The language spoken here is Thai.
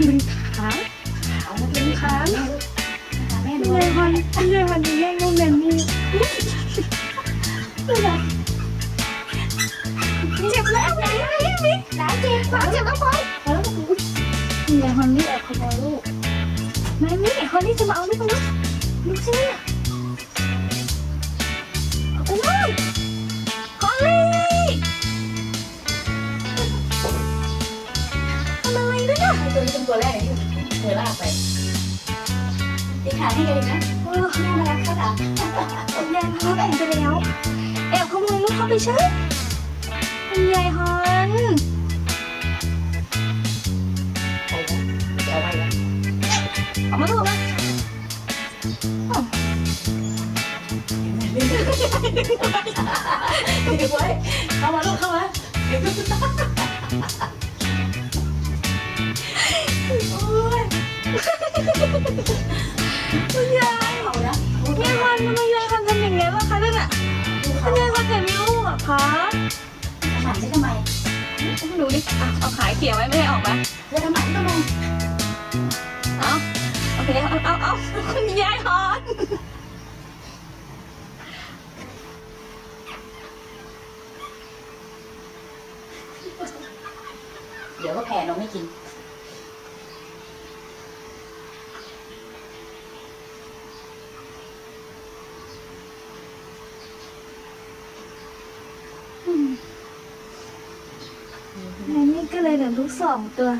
ดึงขาดึงขาพี่ในวันพี่ในวันนี้แย่งน้องแนนนี่เจ็บแล้วแม่ไม่หลายเจ็บหลายเจ็บแล้วพอแล้วพี่ในฮันนี่แอบขโมยลูกแม่ไม่คนนี่จะมาเอาลูกลูกลูกใช่ไหม อะไรด้วยอะตัวนี้เป็นตัวแรกที่เธอลากไปตีขาให้กันอีกนะเออน่ารักค่ะคุณยายฮอนแอบไปแล้วแอบขโมยลูกเข้าไปใช่คุณยายฮอนเอาไว้แล้วเอามาลูกมาดึงไว้เข้ามาลูกเข้ามา ทำไมยายฮอนทำอย่างนี้ล่ะคะเนี่ยดูคุเขาณยายฮอนมีลูกเหรอคะถามได้ทำไมดูดิอะเอาขายเขี่ยไว้ไม่ให้ออกมาเธอทำไมก็มองเอาโอเคเอาเอาเอาคุณยายฮอนเดี๋ยวก็แผ่น้องไม่กิน ในนี่ก็เลยเหลือลูกสองตัว